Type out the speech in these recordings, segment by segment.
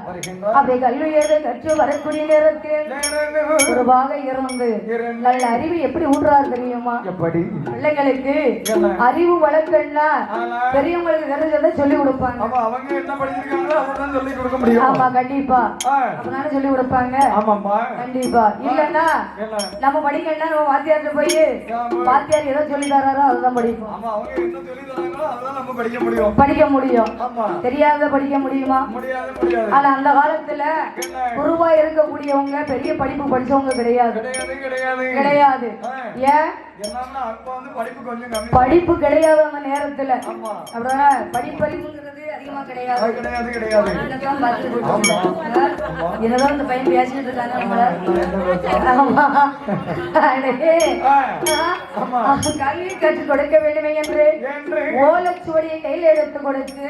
வருகின்றார் வருகின்றார் அப்படி கல்வியை கற்று வரக்கூடிய நேரத்தில் குருவாக இருந்து நல்ல அறிவு எப்படி ஊன்றார் தெரியுமா? எப்படி? பிள்ளைங்களுக்கு என்ன? அறிவு வளர்க்கணும்னா ஆனா, பெரியவங்களுக்கு தெரிஞ்சதை சொல்லி கொடுப்பாங்க? அப்ப அவங்க என்ன படிச்சிருக்காங்களோ அதான் சொல்லி கொடுக்க முடியும். ஆமா கண்டிப்பா. அப்பதானே சொல்லி கொடுப்பாங்க? ஆமாம்மா. கண்டிப்பா. இல்லன்னா நம்ம படிக்கணும்னா நம்ம வாத்தியார்ட்ட போய் ஆமா. வாத்தியார் எதை சொல்லி தராரோ அதுதான் படிப்போம். ஆமா அவங்க என்ன சொல்லி தராங்களோ நம்ம படிக்க முடியும். படிக்க முடியும். ஆமா. தெரியாத படிக்க முடியுமா? முடியாது முடியாது. ஆனா அந்த காலத்துல குருவா இருக்கக்கூடியவங்க பெரிய படிப்பு படிச்சவங்க கிடையாது. கிடையாது ஏன்? படிப்பு கிடையாது அந்த நேரத்துல அப்படின்னா படிப்பறிவுங்கிறது கிடையாது. என்னதான் இந்த பையன் பேசிட்டு இருக்காங்க கல்வி கற்றுக் கொடுக்க வேண்டுமே என்று ஓலைச்சுவடியை கையில் எடுத்து கொடுத்து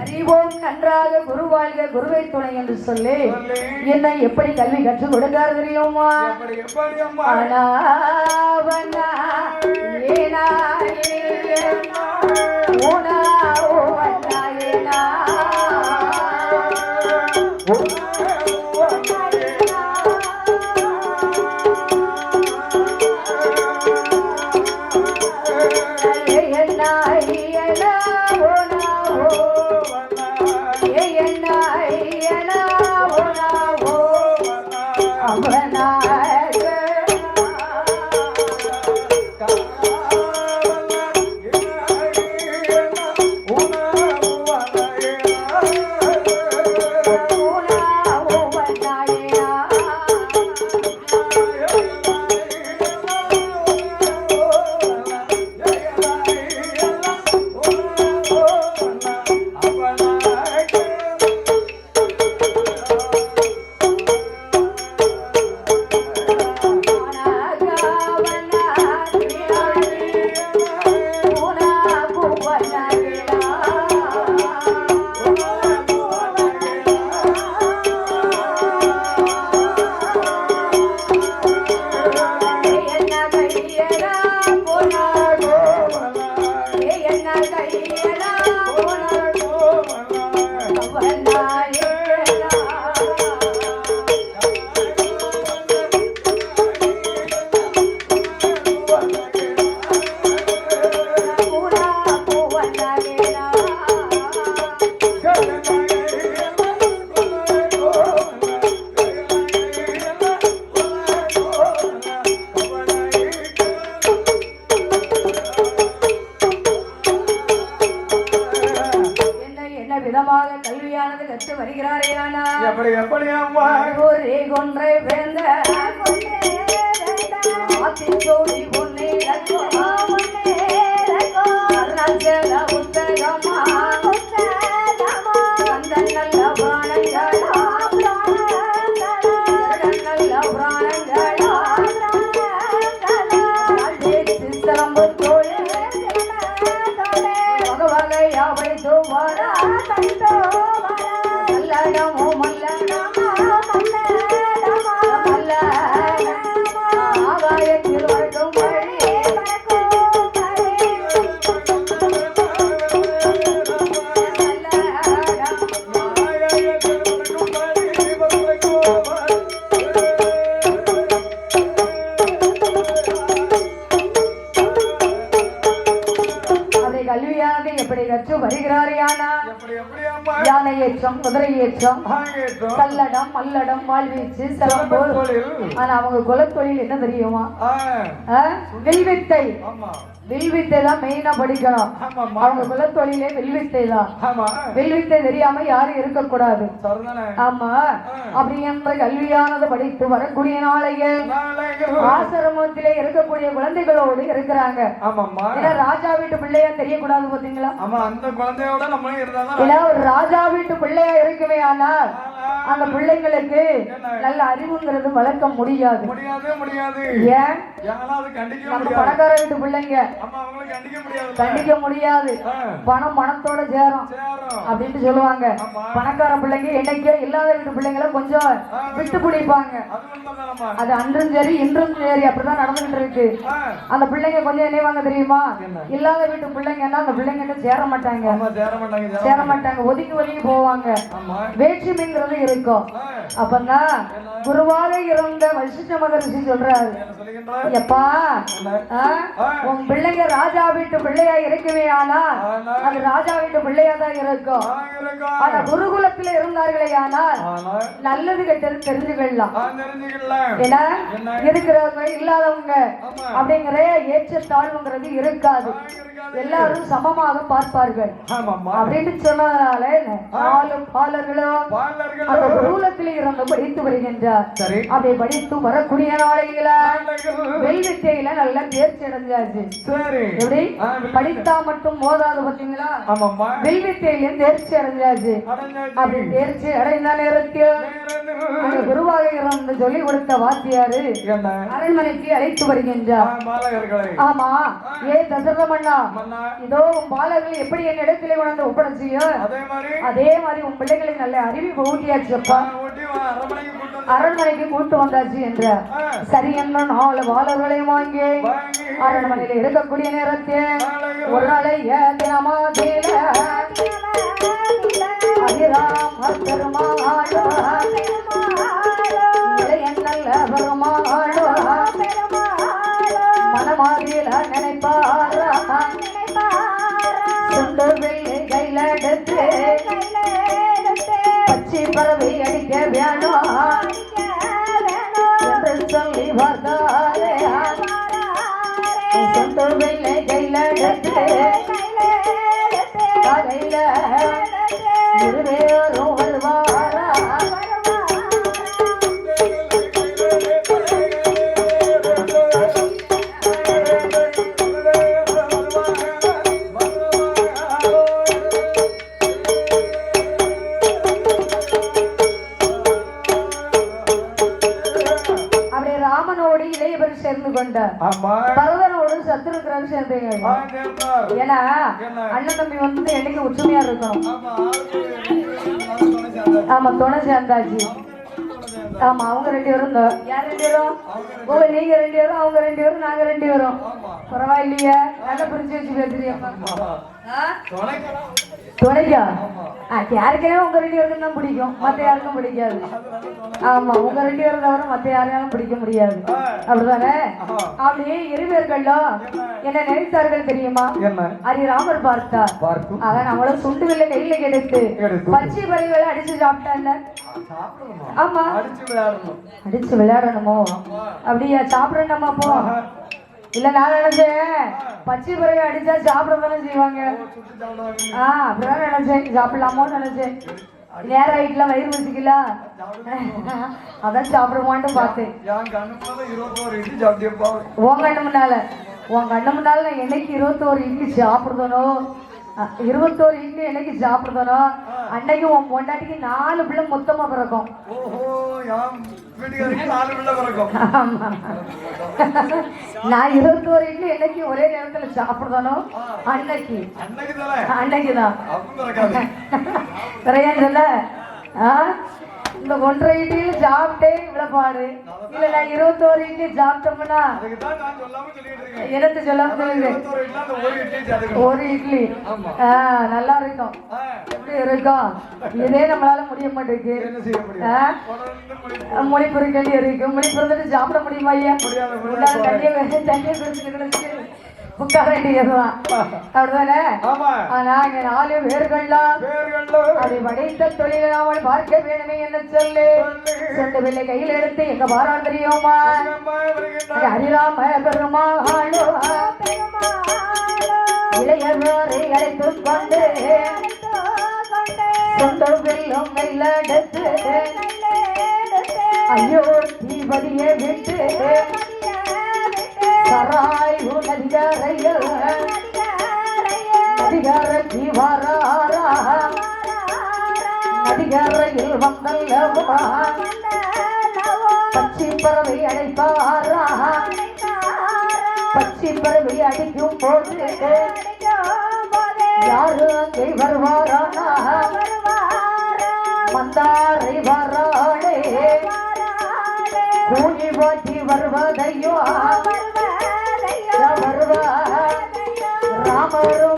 அறிவோம் நன்றாக குரு வாழ்க குருவை துணை என்று சொல்லி என்ன எப்படி கல்வி கற்றுக் கொடுக்காரு தெரியுமா? ஆனா, ஏனா, ஏனா, ஓவனா, ஏனா. கற்று வருகிறாரே அம்மா? யானை ஏற்றம் குதிரை ஏற்றம். கல்லடம் மல்லடம் வாழ்வீச்சு சிலம்பு தொழில். ஆனா அவங்க குலத்தொழில் என்ன தெரியுமா? ஆ? வில்வித்தை தான் மெயினா படிக்கணும் அவங்க குலத்தொழிலே வில்வித்தை தான். வில்வித்தை தெரியாம யாரும் இருக்கக்கூடாது. ஆமா. அப்படி என்ற கல்வியானது படித்து வரக்கூடிய நாளைக்கு. ஆசிரமத்திலே இருக்கக்கூடிய குழந்தைகளோடு இருக்கிறாங்க. ஏன்னா ராஜா வீட்டு பிள்ளையா தெரியக்கூடாது பாத்தீங்களா ஆமா அந்த குழந்தையோட நம்மளும் இருந்தாதான் ஏன்னா ஒரு ராஜா வீட்டு பிள்ளையா இருக்குமே ஆனால் அந்த பிள்ளைங்களுக்கு நல்ல அறிவுங்கிறது வளர்க்க முடியாது. முடியாது முடியாது. ஏன்? நம்ம பணக்கார வீட்டு பிள்ளைங்க. கண்டிக்க முடியாது. பணம் பணத்தோட சேரும் அப்படின்ட்டு சொல்லுவாங்க. பணக்கார பிள்ளைங்க என்னைக்கே இல்லாத வீட்டு பிள்ளைங்களை கொஞ்சம் விட்டு பிடிப்பாங்க அது அன்றும் சரி இன்றும் சரி அப்படிதான் நடந்துகிட்டு இருக்கு அந்த பிள்ளைங்க கொஞ்சம் நினைவாங்க தெரியுமா? இல்லாத வீட்டு பிள்ளைங்கன்னா அந்த பிள்ளைங்க சேர மாட்டாங்க. சேர மாட்டாங்க ஒதுங்கி ஒதுங்கி போவாங்க. வேற்றுமைங்கிறது இருக்கும் அப்பதான் குருவாக இருந்த வசிஷ்ட மகரிஷி சொல்றாரு. எப்பா உன் பிள்ளைங்க ராஜா வீட்டு பிள்ளையா இருக்கவே ஆனால் அது ராஜா வீட்டு பிள்ளையா தான் இருக்கும். ஆனா குருகுலத்துல இருந்தார்களே ஆனால் நல்லது கெட்டது தெரிஞ்சுக்கலாம் ஏன்னா? இருக்கிறவங்க இல்லாதவங்க. அப்படிங்கிற ஏற்ற தாழ்வுங்கிறது இருக்காது. எல்லாரும் சமமாக பார்ப்பார்கள். அப்படின்னு சொன்னதுனால நாலு பாலர்களும் பாலர்கள் அந்த குருகுலத்தில் இருந்து படித்து வருகின்றார். அப்படி படித்து வரக்கூடிய நாளையில. வெல்வித்தையில நல்லா தேர்ச்சி அடைஞ்சாச்சு. எப்படி? படித்தா மட்டும் போதாது பாத்தீங்களா ஆமாம்மா. வெல்வித்தையிலும் தேர்ச்சி அடைஞ்சாச்சு. அப்படி தேர்ச்சி அடைந்த நேரத்தில் குருவாக இருந்து சொல்லி கொடுத்த வாத்தியாரு அரண்மனைக்கு அழைத்து வருகின்றார். ஆமா. ஏ தசரத மன்னா. இதோ உன் பாலர்கள் எப்படி என் இடத்திலே கொண்டு ஒப்படைச்சியோ? அதே மாதிரி. அதே உன் பிள்ளைகளுக்கு நல்ல அறிவு ஊட்டியாச்சுப்பா வா, அரண்மனைக்கு கூட்டு வந்தாச்சு என்ற. சரி என்ன நாலு பாலர்களையும் வாங்கி அரண்மனையில இருக்கக்கூடிய நேரத்தில் ஒரு நாளைய தினமாதில ஆ, சேர்ந்தார். ஏன்னா? அண்ணன் தம்பி வந்து என்னைக்கு ஒற்றுமையா இருக்கணும்? ஆமா, துணை சேர்ந்தாச்சு ஆமா அவங்க ரெண்டு பேரும் யார் ரெண்டு பேரும்? ஓ நீங்க ரெண்டு பேரும் அவங்க ரெண்டு பேரும் நாங்க ரெண்டு பேரும். பரவாயில்லையே. நல்லா புரிஞ்சு வச்சு? துணைக்கலாம். துணைக்கா? யாருக்கே உங்க ரெண்டு பேருக்கும் தான் பிடிக்கும்? மத்த யாருக்கும் பிடிக்காது. ஆமா உங்க ரெண்டு பேரும் தவிர மத்த யாரையாலும் பிடிக்க முடியாது. அப்படிதானே. அப்படியே இருவர்களோ என்ன? நினைத்தார்கள் தெரியுமா? ஹரிராமர் பார்த்து. ஆக நம்மளும் சுண்டு வெள்ளை எடுத்து எடுத்து. பச்சை பறவைகளை அடிச்சு சாப்பிடணுமா? ஆமா. அடிச்சு விளையாடணும். அடிச்சு விளையாடணுமோ? அப்படியா சாப்பிடணுமா போ? இல்ல நான் நினைச்சேன். பச்சை பறவை அடிச்சா சாப்பிட தானே செய்வாங்க. ஆ அப்படிதான் நினைச்சேன் சாப்பிடலாமோன்னு நினைச்சேன். நேரம் ஆயிட்டுல வயிறு வச்சுக்கல அதான் சாப்பிடுமான்னு பார்த்தேன். உன் கண்ணு முன்னால. உன் கண்ணு முன்னால நான் என்னைக்கு இருபத்தோரு இட்லி சாப்பிடுதனோ இருபத்தோரு இட்லி என்னைக்கு சாப்பிடுதனோ அன்னைக்கு உன் பொண்டாட்டிக்கு நாலு பிள்ளை மொத்தமா பிறக்கும். நான் இருபத்தோரு இட்லி என்னைக்கு ஒரே நேரத்துல சாப்பிடுதனோ அன்னைக்கு அன்னைக்கு. தானே அன்னைக்குதான். கிடையாது சொல்ல ஆ? இந்த ஒன்றரை இட்லியில சாப்பிட்டே இவ்வளவு பாடு இல்ல நான் இருபத்தோரு இட்லி சாப்பிட்டோம்னா எனக்கு சொல்லாம சொல்லுங்க ஒரு இட்லி நல்லா இருக்கும். எப்படி இருக்கும்? இதே நம்மளால முடிய மாட்டேங்குது. மொழி பொருட்கள் இருக்கு. மொழி பொருந்துட்டு சாப்பிட முடியுமா ஐயா? தண்ணியை தண்ணியை குடிச்சுட்டு உட்கார வேண்டியதுதான் அப்படிதானே? ஆமா. ஆனா இங்க நாலு பேர்கள்லாம் பேர்கள்ல அதை படைத்த தொழிலை அவள் பார்க்க வேணுமே என்ன சொல்லு சொந்த பிள்ளை கையில் எடுத்து எங்க பாராள் தெரியுமா? ஹரிராம பெருமாளோ இளையவரை அழைத்துக் கொண்டு சொந்த வெள்ளம் கையிலெடுத்து ஐயோ தீபதியை விட்டு சராய் நதிகரையில் நதிகர ஜீவராரா அதிகாரையில் வந்தல்லவா பச்சை பறவை அடைப்பாரா பச்சை பறவை அடிக்கும் போது யாரு அங்கே வருவாரானா மந்தாரை வராளே கூலி வாட்டி வருவதையோ আমারও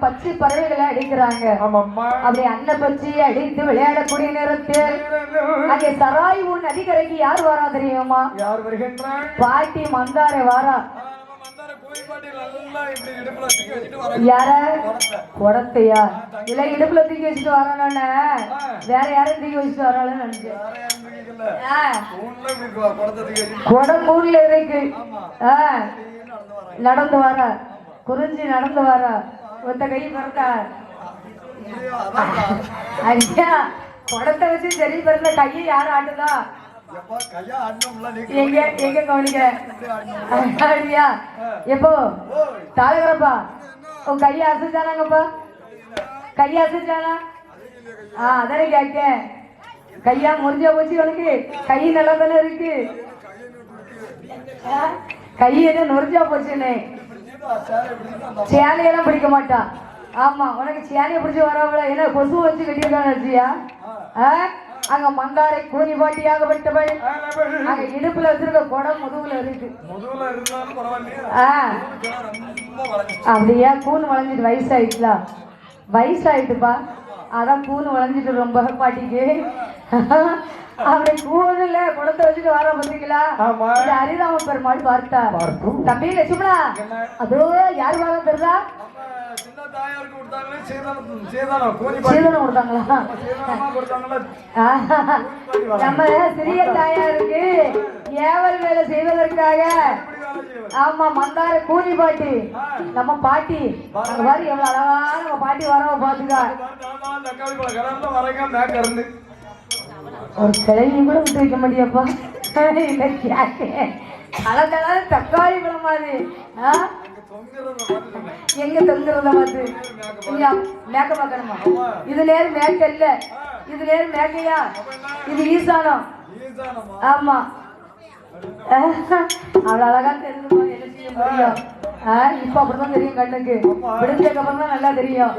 பச்சை பறவைகளை அடிக்கிறாங்க. அப்படி அன்ன பச்சி அடித்து விளையாடக்கூடிய நேரத்தில் அங்கே சராய் உன் நதிக்கரைக்கு யார் வரா தெரியுமா? யார் வருகின்றான் பாட்டி மந்தாரை வாரா. யார? குடத்தை. குடத்தையா? இல்ல இடுப்புல தூக்கி வச்சுட்டு வரானோன்னு வேற யாரும் தூக்கி வச்சுட்டு வரான்னு நினைச்சேன். குடம் ஊர்ல இருக்கு. நடந்து. வர குறிஞ்சி நடந்து வர ஒத்த கை பிறந்தா ஐயோ, குடத்தை வச்சு சரி பிறந்த கையை யார் ஆட்டுதா? எங்க எங்க கவனிக்க. ஐயா எப்போ? தாளகரப்பா உன் கையை அசைச்சானாங்கப்பா? கையை அசைச்சானா? ஆ அதானே கேட்க கையா முறிஞ்சா போச்சு உனக்கு? கை நல்லா தானே இருக்கு? கை என்ன நொறிஞ்சா போச்சுன்னு. சேலையெல்லாம் பிடிக்க மாட்டான் ஆமா உனக்கு சேலையை பிடிச்சி வரவள என்ன கொசு வச்சு கட்டியிருக்கான்னு வச்சியா ஆ? அங்க மந்தாரை கூனி பாட்டியாகப்பட்டவள் அங்க இடுப்புல வச்சிருக்க குடம் முதுகுல இருக்கு. அப்படியா? கூன் வளைஞ்சிட்டு வயசாயிட்டுல? வயசாயிட்டுப்பா. அதான் கூன் வளைஞ்சிட்டு ரொம்ப பாட்டிக்கு. அப்படி கூணுல குடத்தை வச்சுட்டு வர ஆமா. இது ஹரிராம பெருமாள் பார்த்தா. தம்பி லட்சுமணா அதோ யார் வர தெரியுதா நம்ம சிறிய தாயாருக்கு ஏவல் வேலை செய்வதற்காக. ஆமா மந்தார கூலி பாட்டி. நம்ம பாட்டி. பாரு எவ்வளவு அழகா நம்ம பாட்டி வரவ பாத்துக்கா ஒரு கிழவி கூட விட்டு வைக்க மாட்டியாப்பா இல்ல கேக்க தக்காளி பழம் மாதிரி. ஆ? எங்க தொங்குறத பார்த்து. மேக்க பார்க்கணுமா? இது நேரம் மேக்க இல்ல. இது நேரம் மேக்கையா? இது ஈசானம். ஆமா. அவ்வளவு அழகா தெரிஞ்சு என்ன செய்ய முடியும்? இப்ப அப்படிதான் தெரியும் கண்ணுக்கு. விடுஞ்சதுக்கு அப்புறம் தான் நல்லா தெரியும்.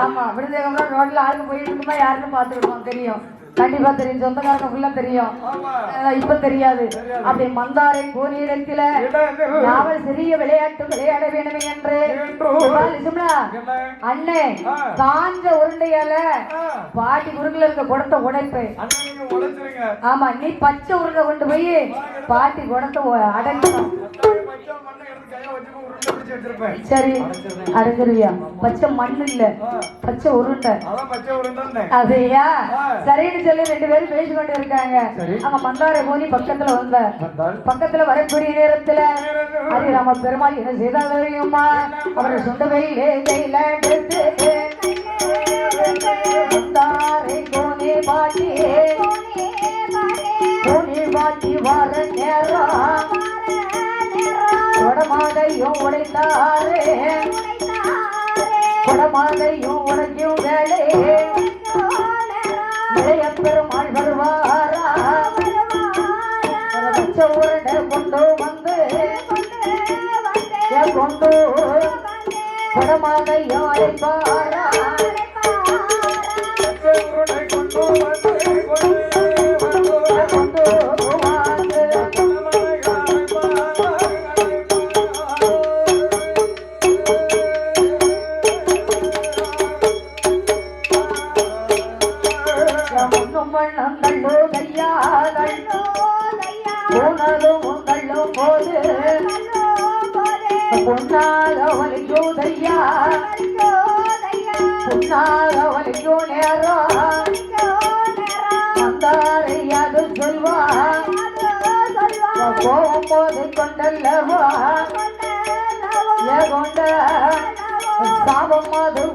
ஆமா அப்புறம் ரோட்ல ஆளுங்க போயிட்டு இருக்குமா யாருன்னு பாத்துக்கிடுவோம் தெரியும். கண்டிப்பா தெரியும். சொந்தக்காரங்க ஃபுல்லா தெரியும். இப்ப தெரியாது. அப்படி மந்தாரை கோனியிடத்தில இடத்தில் நாவல் சிறிய விளையாட்டு விளையாட வேணுமே என்று? அண்ணே. காஞ்ச உருண்டையால பாட்டி குறுக்குல இருக்க குடத்தை உடைப்பு. ஆமா நீ பச்சை உருண்டை கொண்டு போய் பாட்டி குடத்தை அடைக்கணும் தக்காளி பச்சை மண்ணை எடுத்து கையில வச்சுட்டு உருண்டை பிடிச்சு வச்சிருப்பேன். சரி அடைஞ்சிருவியா பச்சை மண் இல்ல. பச்சை உருண்டை. அதையா. சரின்னு சொல்லி ரெண்டு பேரும் பேசி கொண்டு இருக்காங்க. அங்க மந்தார போனி பக்கத்துல வந்த பக்கத்துல வரக்கூடிய நேரத்துல அது நம்ம பெருமாள் என்ன செய்தா தெரியுமா? அவர் சொந்த கையிலே கையில உடைத்தாரே. கொடமாதையும் உடைக்கும் வேலை இளைய பெருமாள் வருவாரா? வச்ச உருண்டை கொண்டு வந்து கொண்டு கொடமாதையும் அழைப்பாரா?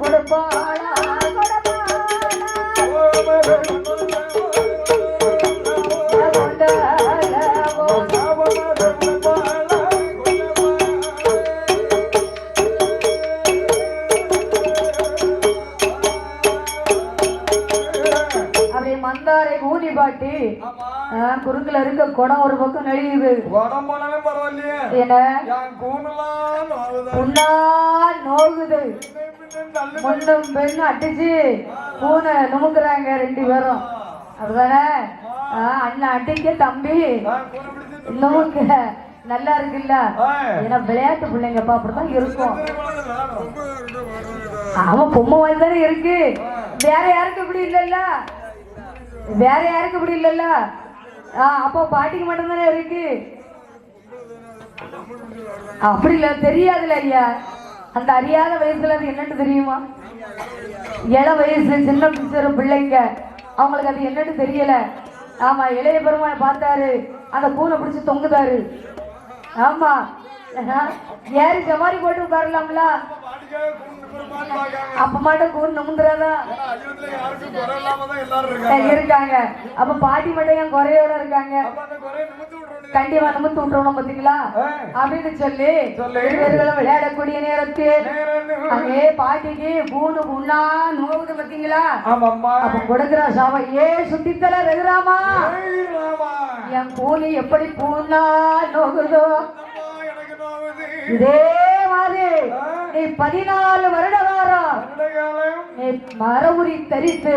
கொடுப்பாளா? ஏ கொண்டல்லவோ அப்படியே மந்தாரை ஊதி பாட்டி குறுக்குல இருக்க குடம் ஒரு பக்கம் நெளியுது. உடம்புனாலும் பரவாயில்லையே என்ன. புண்ணா நோகுது. முன்னும் பெண்ணும் அடிச்சு பூனை நுமுக்குறாங்க ரெண்டு பேரும். அப்படிதானே? அண்ணன் அடிக்க தம்பி. நுமுக்க நல்லா இருக்குல்ல? ஏன்னா விளையாட்டு பிள்ளைங்கப்பா அப்படிதான் இருக்கும். அவன் பொம்மை மாதிரி தானே இருக்கு. வேற யாருக்கு இப்படி இல்லல்ல? வேற யாருக்கு இப்படி இல்லல்ல? ஆ, அப்போ பாட்டிக்கு மட்டும்தானே இருக்கு. அப்படி இல்ல தெரியாதுல்ல ஐயா அந்த அறியாத வயசுல அது என்னன்னு தெரியுமா? இள வயசு சின்ன பிடிச்ச பிள்ளைங்க. அவங்களுக்கு அது என்னன்னு தெரியல. ஆமா இளைய பெருமாள் பார்த்தாரு. அந்த பூனை பிடிச்சு தொங்குதாரு. ஆமா ஏறி சவாரி போட்டு உட்காரலாம்ல. அப்ப மட்டும் கூறு நுமுந்துறாதா இருக்காங்க. அப்ப பாட்டி மட்டும் என் குறையோட இருக்காங்க. கண்டிப்பா நிமித்து விட்டுறோம் பாத்தீங்களா அப்படின்னு சொல்லி விளையாடக்கூடிய நேரத்தில் அங்கே பாட்டிக்கு பூணு புண்ணா நோவுது பாத்தீங்களா. அப்ப கொடுக்கிற சாவ ஏ சுட்டித்தல ரகுராமா. என் கூலி எப்படி பூனா நோகுதோ. இதே மாதிரி நீ பதினாலு வருட காலம் வருடகாலம் நீ தரித்து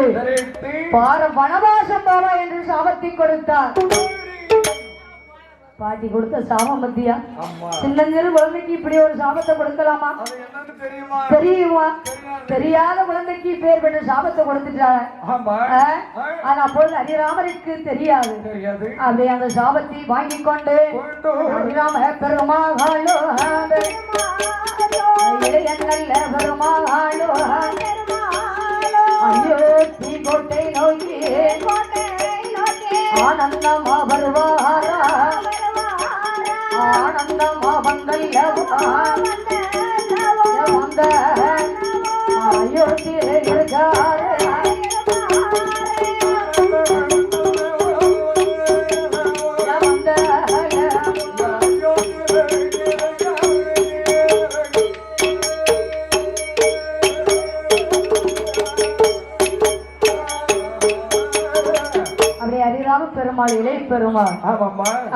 பார வனவாசம் போவா என்று சாபத்தை கொடுத்தார். பாட்டி கொடுத்த சாபம் பத்தியா? சின்னஞ்சிறு குழந்தைக்கு இப்படி ஒரு சாபத்தை கொடுக்கலாமா? அது என்னன்னு தெரியுமா? தெரியுமா? தெரியாத. குழந்தைக்கு பேர் பெற்ற சாபத்தை கொடுத்துட்டாங்க? ஆனா அப்பொழுது ஹரிராமருக்கு தெரியாது. தெரியாது. அப்படி அந்த சாபத்தை வாங்கிக் கொண்டு ஹரிராம பெருமாகாலோ இளைய நல்ல பெருமாகாலோ ஐயோ தீ கோட்டை நோக்கி ஆனந்தமா வருவாரா ஆனந்தமா வந்தல்லவா வந்த மாளிகளை பெறுவார்.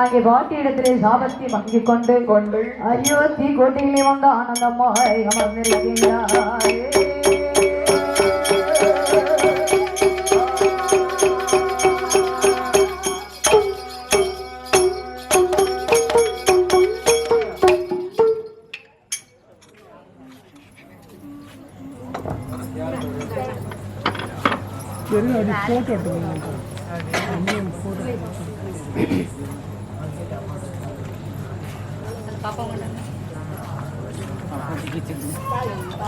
அங்கே பாட்டி இடத்திலே சாபத்தை மங்கி கொண்டு கொண்டு. ஐயோ தீ கோட்டையிலே வந்த ஆனந்தமாய் அமர்ந்திருக்கிறாரே. போட்டோ எடுத்துக்கோங்க.